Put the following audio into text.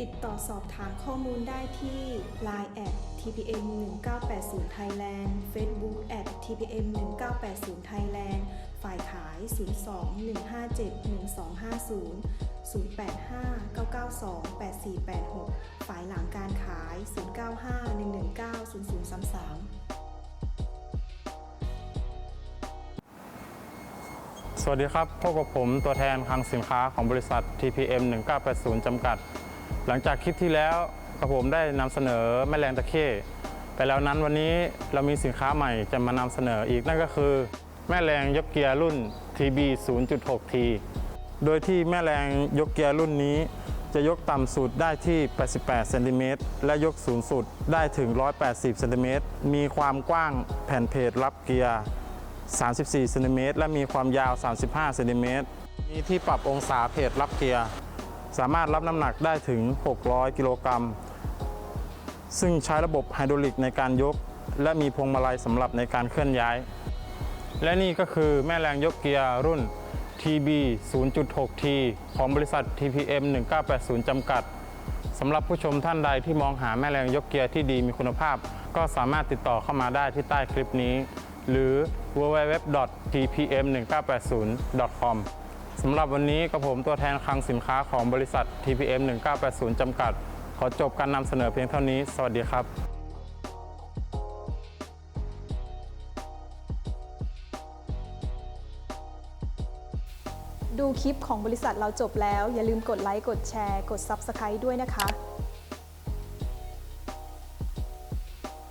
ติดต่อสอบถามข้อมูลได้ที่ Line at tpm 1980 Thailand Facebook at tpm 1980 Thailand ฝ่ายขาย 02 157 1250 085 992 8486 ฝ่ายหลังการขาย 095 119 0033สวัสดีครับ พบกับผมตัวแทนคลังสินค้าของบริษัท TPM 1980 จำกัด หลังจากคลิปที่แล้วกับผมได้นำเสนอแม่แรงตะเข้ไปแล้วนั้นวันนี้เรามีสินค้าใหม่จะมานำเสนออีกนั่นก็คือ แม่แรงยกเกียร์รุ่น TB 0.6T โดยที่แม่แรงยกเกียร์รุ่นนี้ จะยกต่ำสุดได้ที่ 88เซนติเมตรและยกสูงสุดได้ถึง 180เซนติเมตรมีความกว้างแผ่นเพจรับเกียร์ 34เซนติเมตรและมีความยาว 35เซนติเมตรมีที่ปรับองศาเพจรับเกียร์ สามารถรับน้ำหนักได้ถึง 600 กิโลกรัม ซึ่งใช้ระบบไฮดรอลิกในการยก และมีพวงมาลัยสำหรับในการเคลื่อนย้าย และนี่ก็คือแม่แรงยกเกียร์รุ่น TB 0.6T ของบริษัท TPM 1980 จำกัดสำหรับผู้ชมท่านใดที่มองหาแม่แรงยกเกียร์ที่ดีมีคุณภาพ ก็สามารถติดต่อเข้ามาได้ที่ใต้คลิปนี้ หรือ www.tpm1980.com สำหรับวันนี้กับผมตัวแทนคลังสินค้าของบริษัท TPM 1980 จำกัด ขอจบการนำเสนอเพียงเท่านี้ สวัสดีครับดูคลิปของบริษัทเราจบแล้ว อย่าลืมกดไลค์ กดแชร์ กด Subscribe ด้วยนะคะ